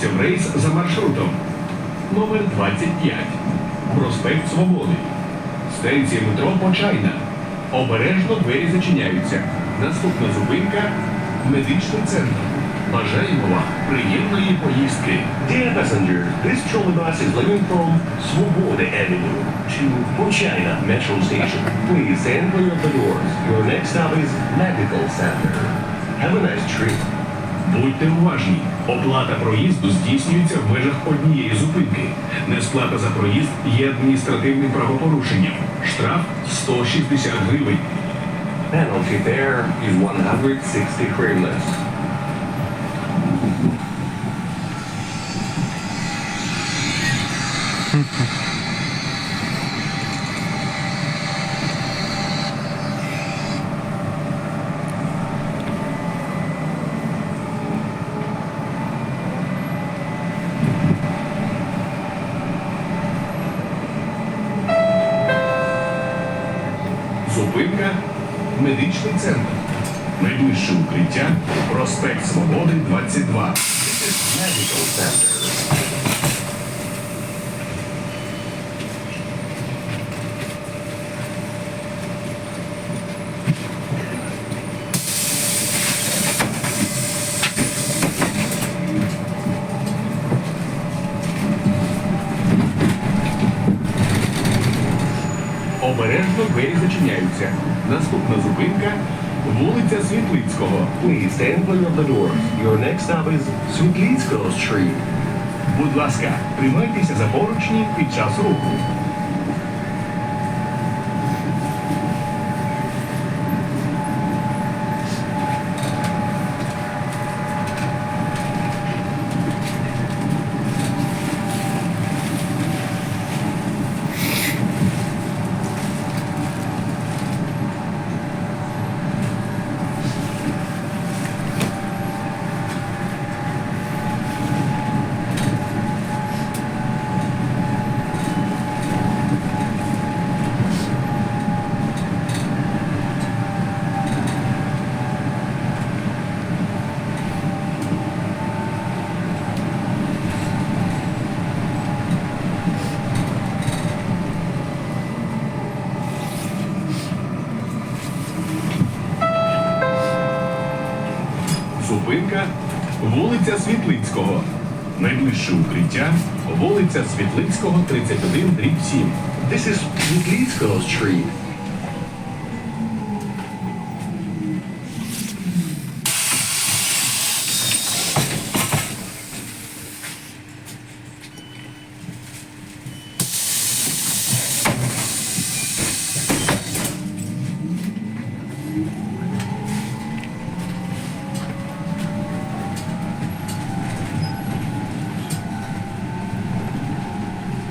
Тролейбус рейс за маршрутом. Номер 25. Проспект Свободи. Станція метро Почайна. Обережно двері зачиняються. Наступна зупинка медичний центр. Бажаємо вам приємної поїздки. Dear passenger, this trolley bus is leaving from Swoboda Avenue to Pochina Metro Station. Please stand clear of the doors. Your next stop is Medical Center. Have a nice trip. Будьте уважні. Оплата проїзду здійснюється в межах однієї зупинки. Несплата за проїзд є адміністративним правопорушенням. Штраф 160 гривень. Penalty there is 160 hryvnias. Зупинка медичний центр. Найближче укриття проспект Свободи 22. This Medical. Обережно двері зачиняються. Наступна зупинка вулиця Світлицького. Please stand clear of the doors. Your next stop is Світлицького Street. Будь ласка, тримайтеся за поручні під час руху. Зупинка вулиця Світлицького. Найближче укриття вулиця Світлицького, 31, дріб 7. This is Світлицького Street.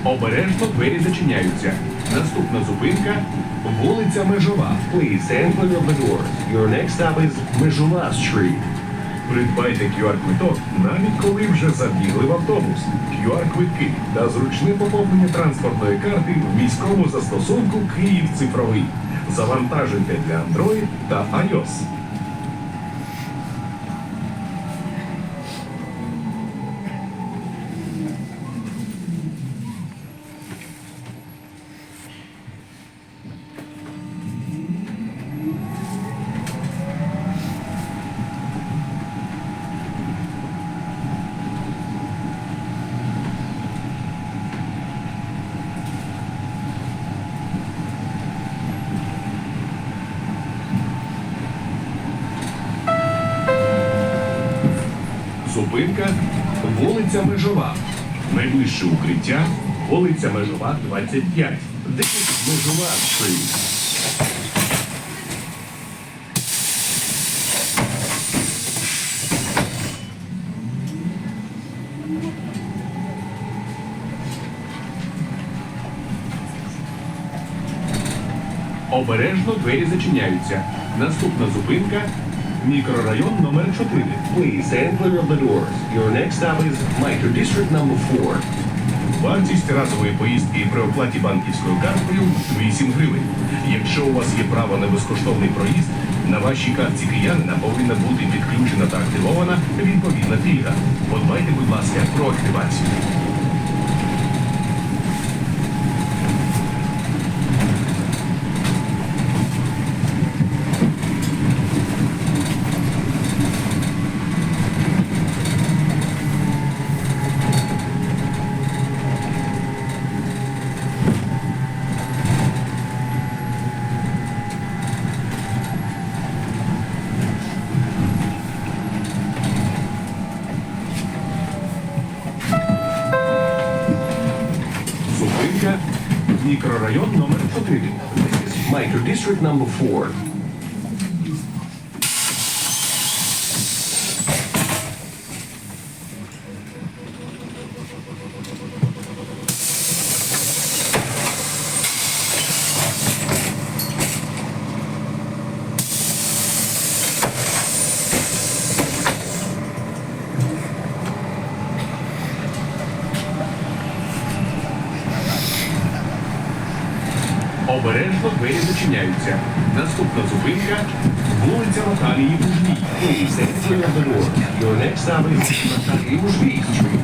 Обережно двері зачиняються. Наступна зупинка вулиця Межова. Please clear of the doors. Your next stop is Межова Street. Придбайте QR-квиток, навіть коли вже забігли в автобус. QR-квитки та зручне поповнення транспортної карти в міському застосунку Київ цифровий. Завантажуйте для Android та iOS. Зупинка вулиця Межова. Найближче укриття вулиця Межова, 25. This is Межова Street. Обережно двері зачиняються. Наступна зупинка мікрорайон номер 4. Please clear of the doors. Your next stop is Micro District number 4. Вартість разової поїздки при оплаті банківською карткою 8 гривень. Якщо у вас є право на безкоштовний проїзд, На вашій картці киянина повинна бути підключена та активована відповідна пільга. Подбайте, будь ласка, про активацію. Зупинка. Мікрорайон номер 4. District number four. Обережно двері зачиняються. Наступна зупинка вулиця Наталії Natalie Ужвій Street.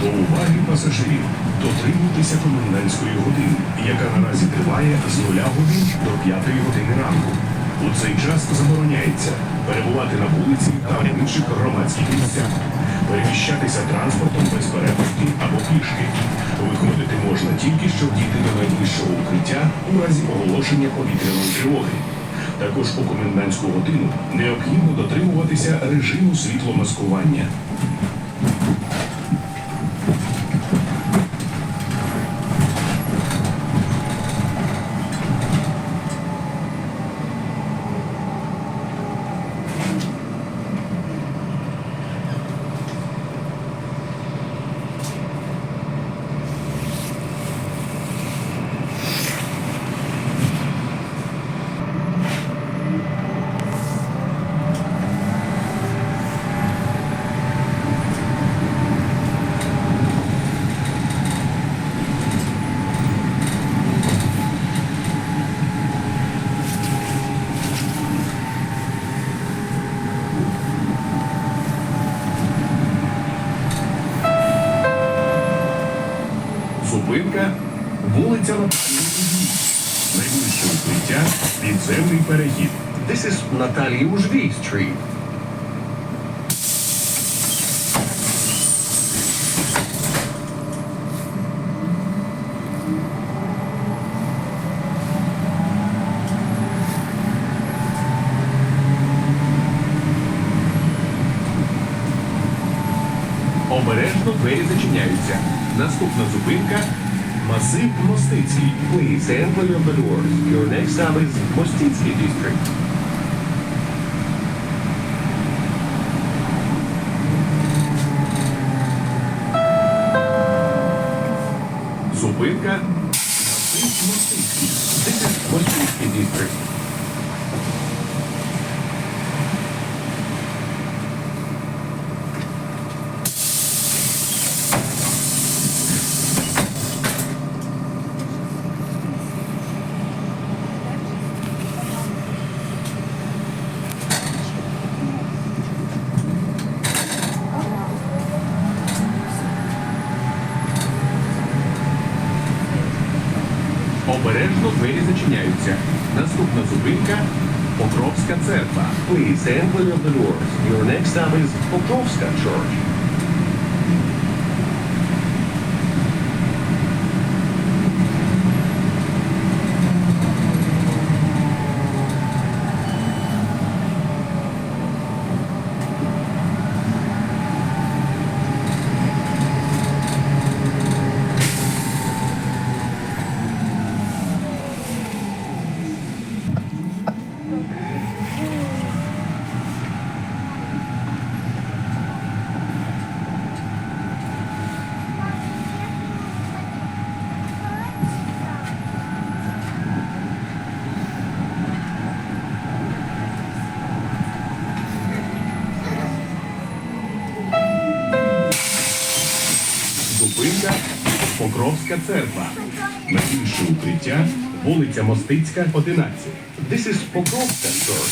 До уваги пасажирів. Дотримуйтеся комендантської години, яка наразі триває з 0 годин до 5 години ранку. У цей час забороняється перебувати на вулиці та в інших громадських місцях, переміщатися транспортом без перепустки або пішки. Виходити можна тільки що дійти до найближчого укриття у разі оголошення повітряної тривоги. Також у комендантську годину необхідно дотримуватися режиму світломаскування. Зупинка вулиця Наталії Кузьмій. Найближче укриття підземний перехід. This is Natalie Ужвій Street. Обережно двері зачиняються. Наступна зупинка масив Мостицький. Please enter the doors. Your next stop is Mostitsky District. Зупинка масив Мостицький. This is Mostitsky District. Обережно двері зачиняються. Наступна зупинка Покровська церква. Please enter the doors. Your next stop is Покровська Church. Зупинка Покровська церква. Найбільше укриття вулиця Мостицька, 11. This is Pokrovka, sir.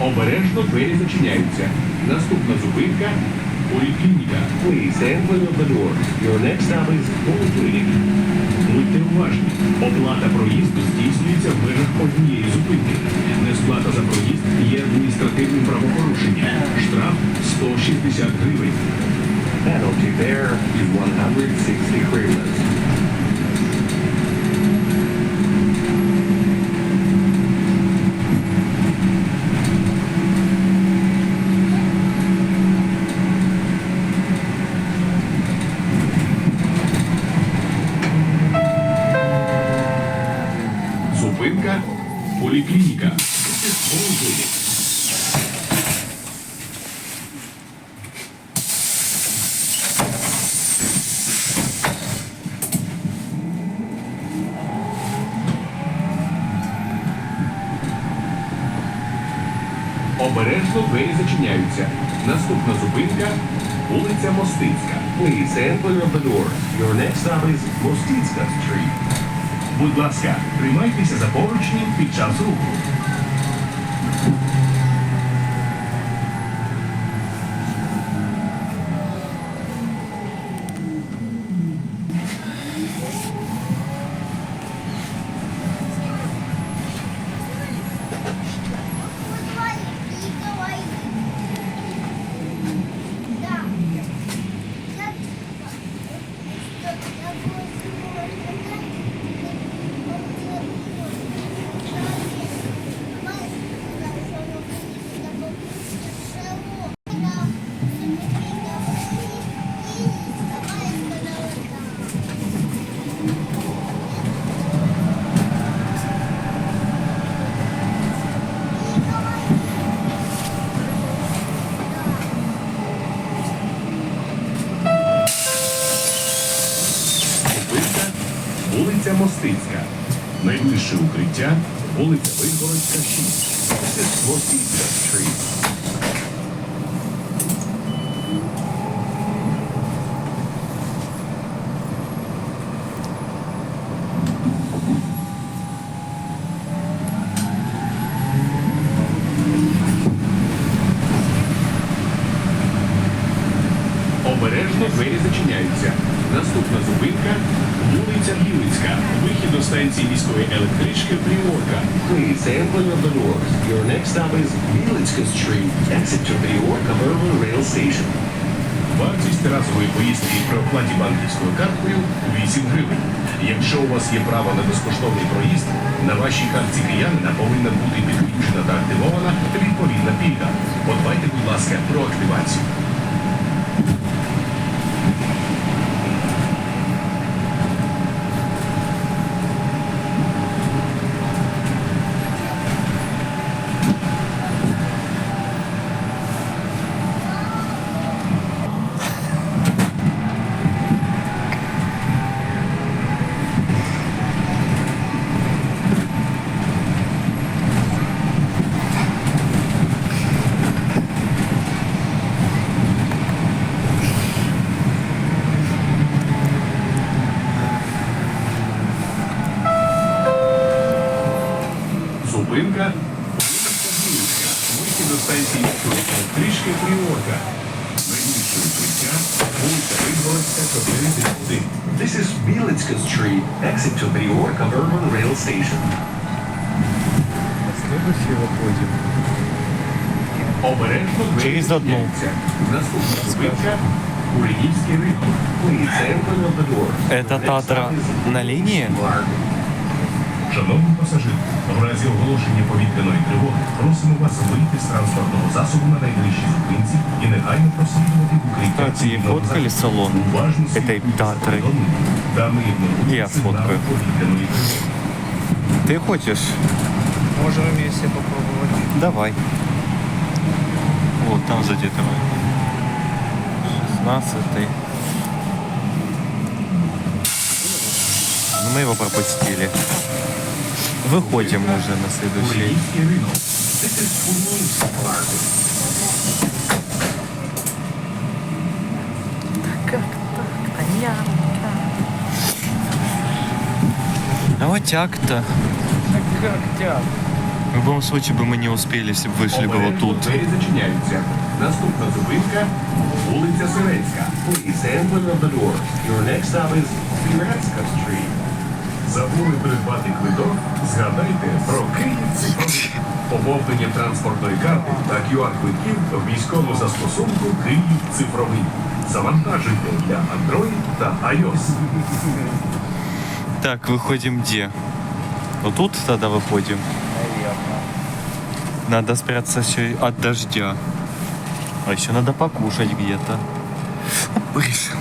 Обережно двері зачиняються. Наступна зупинка поліклініка. Please stand of the door. Your next stop is Polyclinic. Будьте уважні. Оплата проїзду здійснюється в межах однієї зупинки. Несплата за проїзд є адміністративним правопорушенням. Штраф 160 гривень. Penalty there is 160 hryvnias. Зупинка поліклініка. This is Polyclinic. Обережно двері зачиняються. Наступна зупинка вулиця Мостицька. Please enter the door. Your next stop is Мостицька Street. Будь ласка, тримайтеся за поручні під час руху. Зупинка вулиця Мостицька. Найближче укриття вулиця Вингородська, 6. This. Обережно двері зачиняються. Наступна зупинка вулиця Білицька. Вихід до станції міської електрички Приорка. Please stand of the doors. Your next stop is Mielitska Street. Exit to Priorka Urban Rail Station. Вартість разової поїздки при оплаті банківською карткою 8 гривень. Якщо у вас є право на безкоштовний проїзд, на вашій картці киянина повинна бути підключена та активована відповідна пільга. Подбайте, будь ласка, про активацію. Зупинка вулиця Білицька. Вихід до станції міської електрички Приорка. Найближче укриття вулиця Вингородська, 431. This is Mielitska Street. Exit to Priorka Urban Rail Station. На следующий выходим. Обережно двері Через одну. зачиняються. Наступна зупинка Куренівський ринок. Please stand clear of the doors. Это Your next Татра stop is на линии? Mark. Шановні пасажири, в разі оголошення повітряної тривоги просимо вас вийти з транспортного засобу на найближчій зупинці і негайно прослідувати в укриття. Кстати, цивільного фоткали захисту. салон Уважно этой слідкуйте за Татры? повідомленнями та неігноруйте Я сигнали сфоткаю. повітряної тривоги. Ты хочешь? Можем вместе попробовать. Давай. Вот там за Детрой. 16 Ну, Мы его пропустили. Выходим уже на следующий. Как так-то я? А вот тяг-то. Как тяг? В любом случае бы мы не успели, если бы вышли бы вот тут. Наступна зупинка вулиця Сирецька. Please, and the door. Your next stop is Сирецька Street. Забули придбати квиток? Згадайте про Київ цифровий. Поповнення транспортної карти та QR-квитків в міському застосунку Київ цифровий. Завантажуйте для Android та iOS. Так, выходим где? Вот тут тогда выходим. Наверное. Надо спрятаться еще и от дождя. А еще надо покушать где-то. Оп, решим,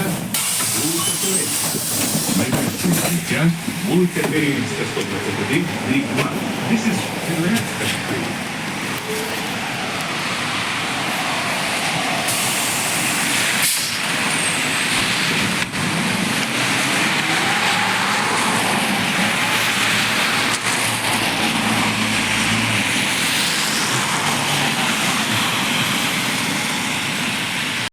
короче. Зупинка вулиця Сирецька. Майданчик життя, вулиця Київська 121, дріб 2. This is Сирецька Street.